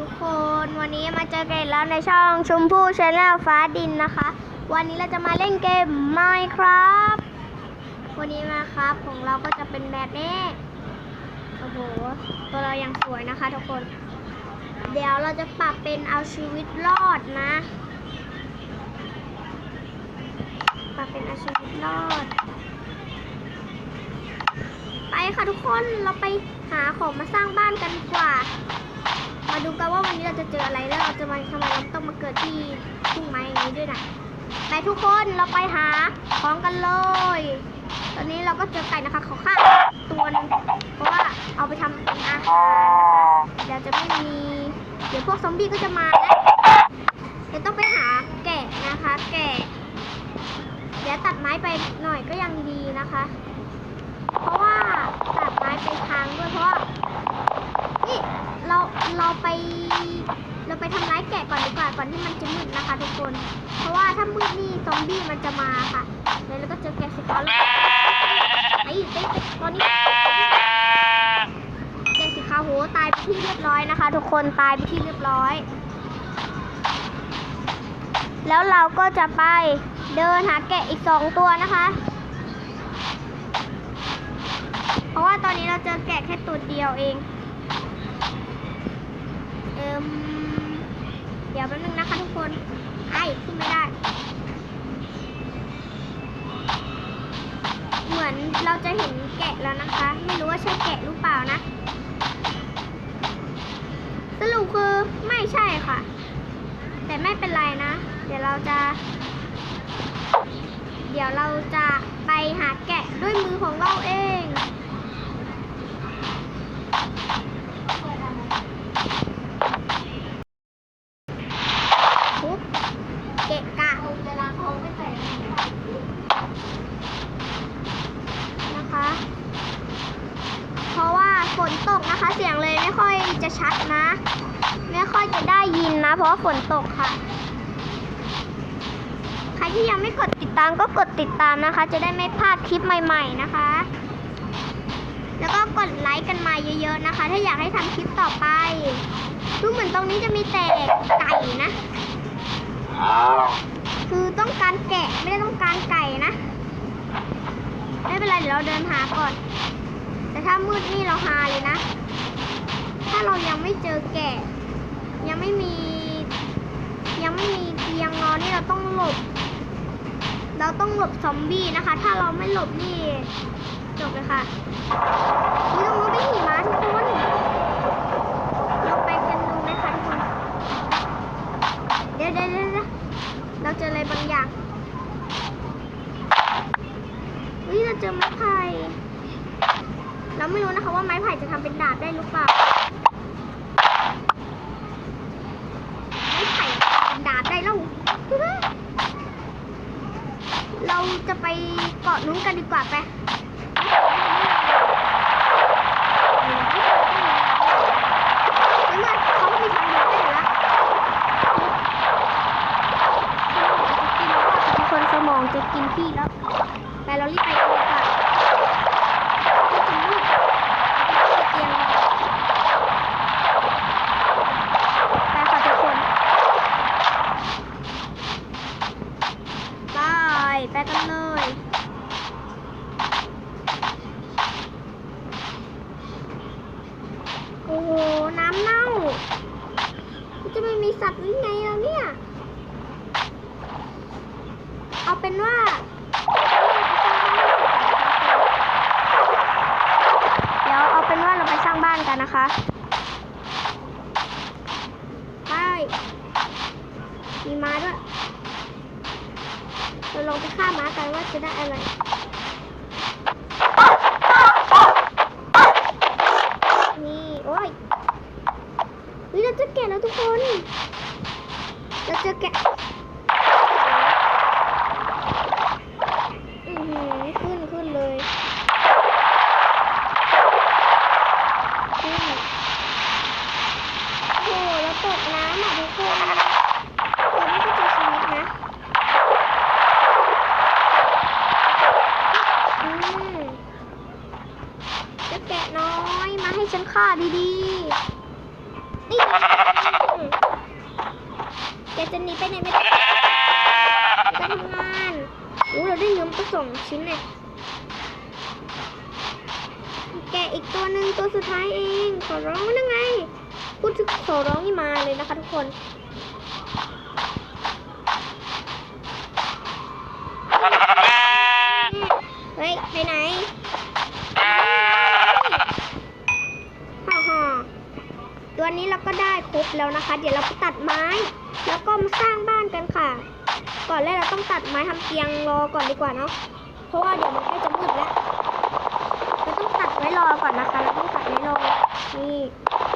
ทุกคนวันนี้มาเจอกันแล้วในช่องชมพู่ชาแนลฟ้าดินนะคะ วันนี้เราจะมาเล่นเกม Minecraft วันนี้นะครับของเราก็จะเป็นแบบนี้โอ้โหตัวเรายังสวยนะคะทุกคน เดี๋ยวเราจะปรับเป็นเอาชีวิตรอดนะ ปรับเป็นเอาชีวิตรอด ไปค่ะทุกคนเราไปหาของมาสร้างบ้านกันดีกว่า มาดูกันว่าวันนี้เราจะเจออะไรแล้วเราจะมาทำไมเราต้องมาเกิดที่ทุ่งไม้อย่างนี้ด้วยนะไปทุกคนเราไปหาของกันเลย ตอนนี้เราก็เจอไก่นะคะเขาฆ่าตัวนึงเพราะว่าเอาไปทำเป็นอาหารเดี๋ยวจะไม่มี เดี๋ยวพวกซอมบี้ก็จะมาแล้วเดี๋ยวต้องไปหาแกะนะคะ แกะเดี๋ยวตัดไม้ไปหน่อยก็ยังดีนะคะ เพราะว่าตัดไม้ไปทางด้วยเพราะว่า เราเราไป เราไปทำร้ายแกะก่อนดีกว่าก่อนที่มันจะมืดนะคะ ทุกคน เพราะว่าถ้ามืดนี่ซอมบี้มันจะมาค่ะแล้วเราก็เจอแกะสีขาวแล้วไอ้เต้ตอนนี้แกะสีขาวโหตายไปที่เรียบร้อยนะคะ ทุกคนตายไปที่เรียบร้อย แล้วเราก็จะไปเดินหาแกะอีกสองตัวนะคะเพราะว่าตอนนี้เราเจอแกะแค่ตัวเดียวเอง อิมเดี๋ยวแป๊บนึงนะคะทุกคนไอ้ขึ้นไม่ได้ เหมือนเราจะเห็นแกะแล้วนะคะ ไม่รู้ว่าใช่แกะหรือเปล่านะ สรุปคือไม่ใช่ค่ะ แต่ไม่เป็นไรนะ เดี๋ยวเราจะ เดี๋ยวเราจะไปหาแกะด้วยมือของเราเอง ทุบเกะกะเวลาเขาไม่ใส่นะคะ เพราะว่าฝ นตกนะคะ เสียงเลยไม่ค่อยจะชัดนะ ไม่ค่อยจะได้ยินนะ เพราะฝนตกค่ะ ใครที่ยังไม่กดติดตามก็กดติดตามนะคะ จะได้ไม่พลาดคลิปใหม่ๆนะคะ แล้วก็กดไลค์กันมาเยอะๆนะคะ ถ้าอยากให้ทำคลิปต่อไปดูเหมือนตรงนี้จะมีแต่ไก่นะ คือต้องการแกะไม่ได้ต้องการไก่นะ ไม่เป็นไรเดี๋ยวเราเดินหาก่อน แต่ถ้ามืดนี่เราหาเลยนะ ถ้าเรายังไม่เจอแกะ ยังไม่มี ยังไม่มีเตียงนอนนี่เราต้องหลบ เราต้องหลบซอมบี้นะคะ ถ้าเราไม่หลบนี่จบเลยค่ะนี่ตรงนู้นเป็นหิมะทุกคนเราไปกันดูไหมคะทุกคน เดี๋ยวเดี๋ยวเดี๋ยวเราเจออะไรบางอย่างเฮ้ยเราเจอไม้ไผ่ เราไม่รู้นะคะว่าไม้ไผ่จะทำเป็นดาบได้หรือเปล่า ไม้ไผ่ทำเป็นดาบได้แล้ว เราจะไปเกาะนู้นกันดีกว่าไปในเมื่อเขามีทางเดินได้อยู่แล้วทุกคนสมองจะกินพี่แล้ว ไปเรารีบไปกันดีกว่าก็จะมืดเตียงไปค่ะทุกคนไปไปกันเลย โอ้โห น้ำเน่ามัน จะไม่มีสัตว์หรือไงแล้วเนี่ย เอาเป็นว่าเดี๋ยวเอาเป็นว่าเราไปสร้างบ้านกันนะคะไปมีม้าด้วยเราลองไปฆ่าม้ากันว่าจะได้อะไร นี่ โอ้ยเฮ้ยเราเจะแกะแล้วทุกคน เราเจอแกะ อือหือขึ้นขึ้นเลยขึ้นโอ้โหแล้วตกน้ำอะทุกคนเราไม่ก็เจอชีวิตนะอืมเจะแกะน้อยมาให้ฉัน ฆ่าดีๆ นี่แกจะหนีไปไหนไม่ได้ไปทำงานอู้เราได้เงินไปสองชิ้นเลยแกอีกตัวหนึ่งตัวสุดท้ายเอง ขอร้องว่ายังไง พูดถึงขอร้องนี่มาเลยนะคะทุกคน นะคะ เดี๋ยวเราตัดไม้ แล้วก็มาสร้างบ้านกันค่ะ ก่อนแรกเราต้องตัดไม้ทำเตียงรอก่อนดีกว่าเนาะ เพราะว่าเดี๋ยวมันใกล้จะมืดแล้ว เราต้องตัดไว้รอก่อนนะคะ เราต้องตัดไว้รอ นี่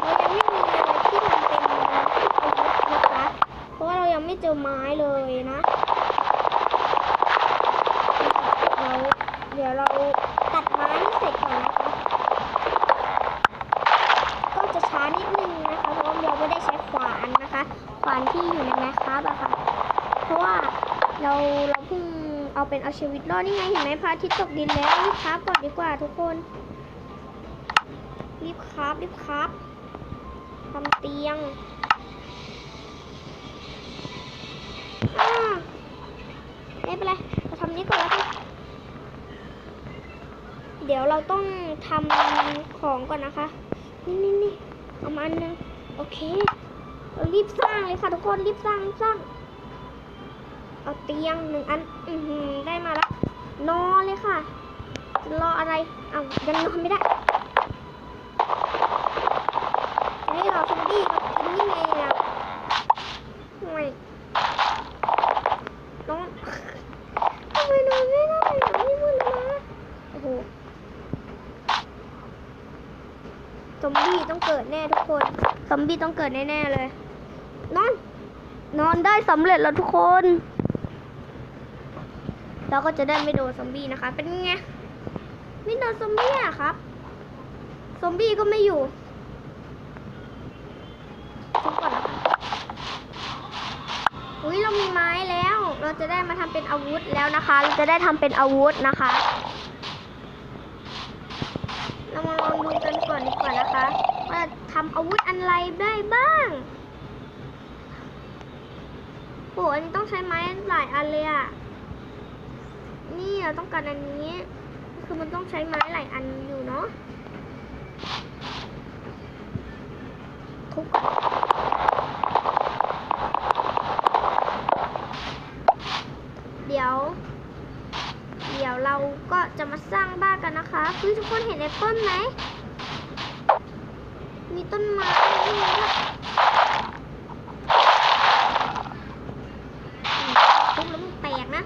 เรายังไม่มีอะไรที่ทำเป็นที่เป็นนะคะ เพราะว่าเรายังไม่เจอไม้เลยนะ เราเดี๋ยวเราตัดไม้ให้เสร็จก่อนนะคะ ก็จะช้านิดนึงนะคะ เพราะว่าเราไม่ได้ใช้ขวานนะคะ ขวานที่อยู่ในแมคครับอะค่ะ เพราะว่าเราเราเพิ่ง เอาเป็นเอาชีวิตรอดนี่ไงเห็นไหมพระอาทิตย์ตกดินแล้วรีบคราฟก่อนดีกว่าทุกคน รีบคราฟรีบคราฟทำเตียงอ่าไม่เป็นไรเราทำนี้ก่อนแล้วกันเดี๋ยวเราต้องทำของก่อนนะคะ นี่นี่นี่เอามาอันนึง โอเค เรารีบสร้างเลยค่ะทุกคนรีบสร้างสร้าง เอาเตียงหนึ่งอัน อือหือได้มาแล้ว นอนเลยค่ะจะรออะไรเอายังนอนไม่ได้จะให้รอซอมบี้มากินยังไงอะห่วยนอนทำไมนอนไม่ได้อะนี่มันมาโอ้โหซอมบี้ต้องเกิดแน่ทุกคน ซอมบี้ต้องเกิดแน่ๆเลย นอน นอนได้สำเร็จแล้วทุกคน เราก็จะได้ไม่โดนซอมบี้นะคะ เป็นไงไม่โดนซอมบี้อะครับ ซอมบี้ก็ไม่อยู่ทุกก่อนนะคะอุ้ยเรามีไม้แล้ว เราจะได้มาทำเป็นอาวุธแล้วนะคะ เราจะได้ทำเป็นอาวุธนะคะ เรามาลองดูกันก่อนดีกว่านะคะว่าทำอาวุธอะไรได้บ้างโหอันนี้ต้องใช้ไม้หลายอันเลยอะ นี่เราต้องการอันนี้ คือมันต้องใช้ไม้หลายอันอยู่เนาะทุบก่อนเดี๋ยว เดี๋ยวเราก็จะมาสร้างบ้านกันนะคะเฮ้ยทุกคนเห็นแอปเปิ้ลไหมมีต้นไม้ด้วยนะทุบแล้วมันแตกนะ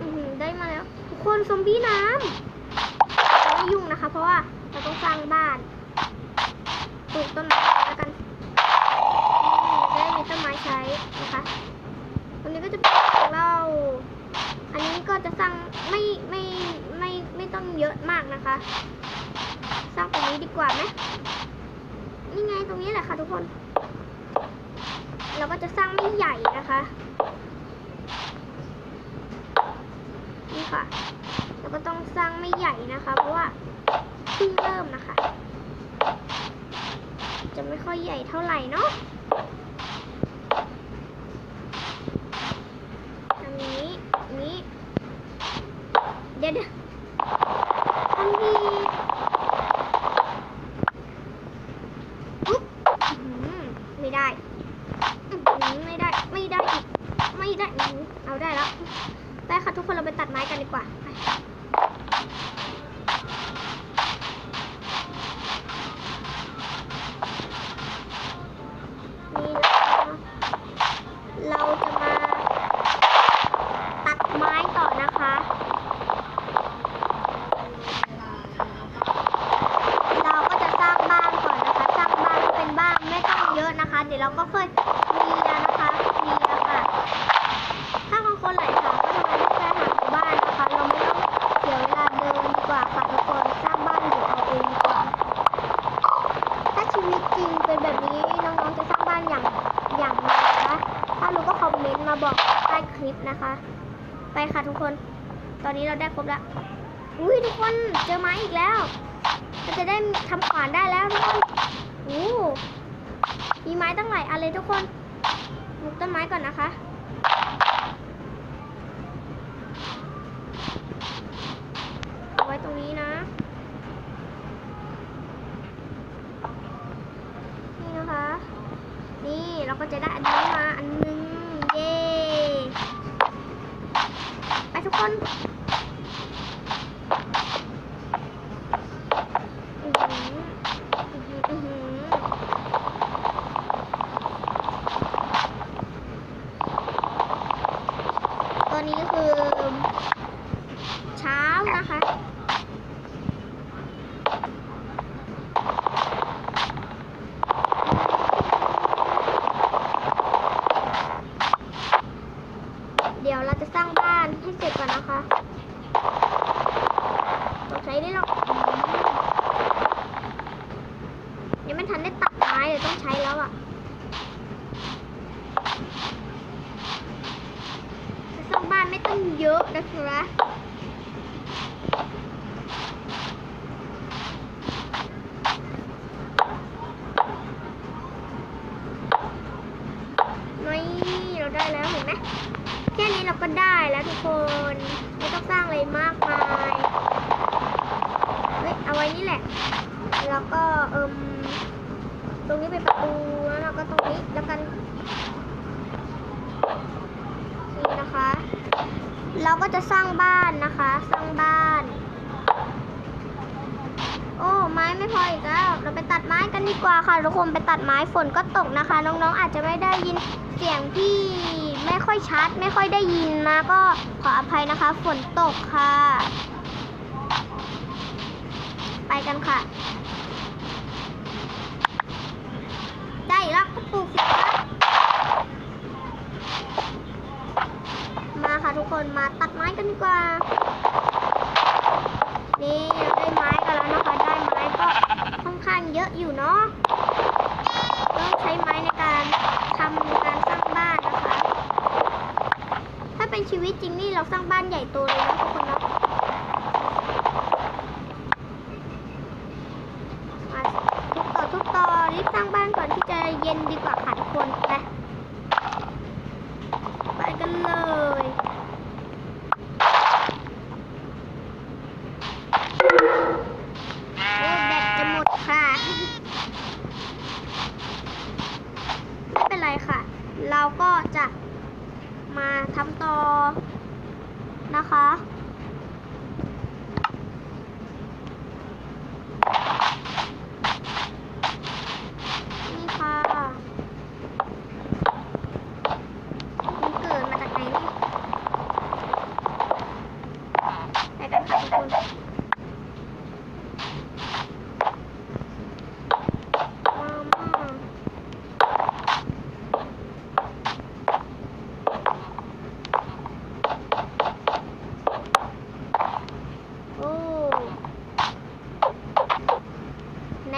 อือหือได้มาแล้ว ทุกคนซอมบี้น้ำเราไม่ยุ่งนะคะ เพราะว่าเราต้องสร้างบ้านปลูกต้นไม้แล้วกันอืมจะได้มีต้นไม้ใช้นะคะวันนี้ก็จะเป็นของเรา อันนี้ก็จะสร้าง ไม่ไม่ไม่ไม่ต้องเยอะมากนะคะ สร้างตรงนี้ดีกว่าไหมนี่ไงตรงนี้แหละค่ะทุกคน เราก็จะสร้างไม่ใหญ่นะคะ นี่ค่ะ เราก็ต้องสร้างไม่ใหญ่นะคะ เพราะว่าเพิ่งเริ่มนะคะ จะไม่ค่อยใหญ่เท่าไหร่เนาะอันนี้อันนี้ เดี๋ยวเดี๋ยวอันนี้อุ๊บอื้อหือไม่ได้อื้อหือไม่ได้ ไม่ได้อีก ไม่ได้อื้อหือเอาได้แล้ว ได้ค่ะทุกคนเราไปตัดไม้กันดีกว่าไปนี่นะคะเราจะมาตัดไม้ต่อนะคะ เราก็จะสร้างบ้านก่อนนะคะ สร้างบ้านให้เป็นบ้านไม่ต้องเยอะนะคะ เดี๋ยวเราก็ค่อยเคลียร์นะคะเคลียร์ค่ะ ถ้าบางคนหลายถามว่าทำไมไม่แค่หาบ้านนะคะ เราไม่ต้องเสียเวลาเดินดีกว่าค่ะทุกคนสร้างบ้านอยู่เอาเองดีกว่า ถ้าชีวิตจริงเป็นแบบนี้น้องๆจะสร้างบ้านอย่างอย่างไรนะคะถ้ารู้ก็คอมเมนต์มาบอกใต้ค ลิปนะคะ ไปค่ะทุกคน ตอนนี้เราได้ครบแล้วอุ้ยทุกคนเจอไม้อีกแล้วเราจะได้ทำขวานได้แล้วทุกคนโอ้มีไม้ตั้งหลายอันเลยทุกคนปลูกต้นไม้ก่อนนะคะเอาไว้ตรงนี้นะ นี่นะคะ นี่เราก็จะได้อันหนึง เย้ ไป ทุกคนอื้อหืออื้อหืออื้อหือตอนนี้คือเช้านะคะ เดี๋ยวเราจะสร้างบ้านให้เสร็จก่อนนะคะต้องใช้ได้หรอกอืมยังไม่ทันได้ตัดไม้เลยต้องใช้แล้วอะ่ะจะสร้างบ้านไม่ต้อง เยอะนะครับนี่เราได้แล้วเห็นไหม แค่นี้เราก็ได้แล้วทุกคน ไม่ต้องสร้างอะไรมากมาย เฮ้ย เอาไว้นี่แหละ แล้วก็เอิมตรงนี้เป็นประตูแล้วเราก็ตรงนี้แล้วกัน นี่นะคะ เรา ก็จะสร้างบ้านนะคะ สร้างบ้าน โอ้ไม้ไม่พออีกแล้ว เราไปตัดไม้กันดีกว่าค่ะทุกคนไปตัดไม้ฝนก็ตกนะคะ น้องๆอาจจะไม่ได้ยินเสียงที่ไม่ค่อยชัด ไม่ค่อยได้ยินนะก็ขออภัยนะคะ ฝนตกค่ะ ไปกันค่ะ ได้แล้วก็ปลูกสิคะมาค่ะทุกคนมาตัดไม้กันดีกว่า นี่เราได้ไม้กันแล้วนะคะ ได้ไม้ก็ค่อนข้างเยอะอยู่เนาะต้องใช้ไม้ในการทำในการสร้างบ้านนะคะ ถ้าเป็นชีวิตจริงนี่ เราสร้างบ้านใหญ่โตเลยนะทุกคนนะมาทุกต่อทุกต่อรีบสร้างบ้านก่อนที่จะเย็นดีกว่าค่ะทุกคนไปไปกันเลยโอ้แบตจะหมดค่ะไม่เป็นไรค่ะ เราก็จะมาทำต่อ นะคะ นี่ค่ะมันเกิดมาจากไหนเนี่ยไปกันค่ะทุกคน มาม่าโอ้ใน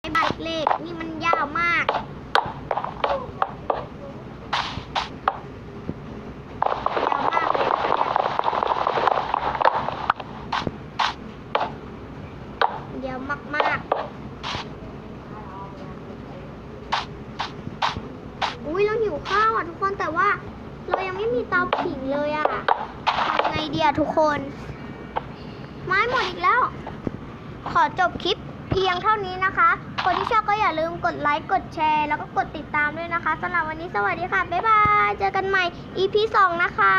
ในใบเล็กๆนี่มันยาวมาก ยาวมากเลยนะคะ เยยาวมากๆ อุ้ยเราหิวข้าวอะทุกคนแต่ว่า เรายังไม่มีเตาผิงเลยอะทำไงดีอะทุกคน ไม้หมดอีกแล้ว ขอจบคลิปเพียงเท่านี้นะคะ คนที่ชอบก็อย่าลืมกดไลค์ กดแชร์ แล้วก็กดติดตามด้วยนะคะสำหรับวันนี้สวัสดีค่ะ บ๊ายบาย เจอกันใหม่ EP 2 นะคะ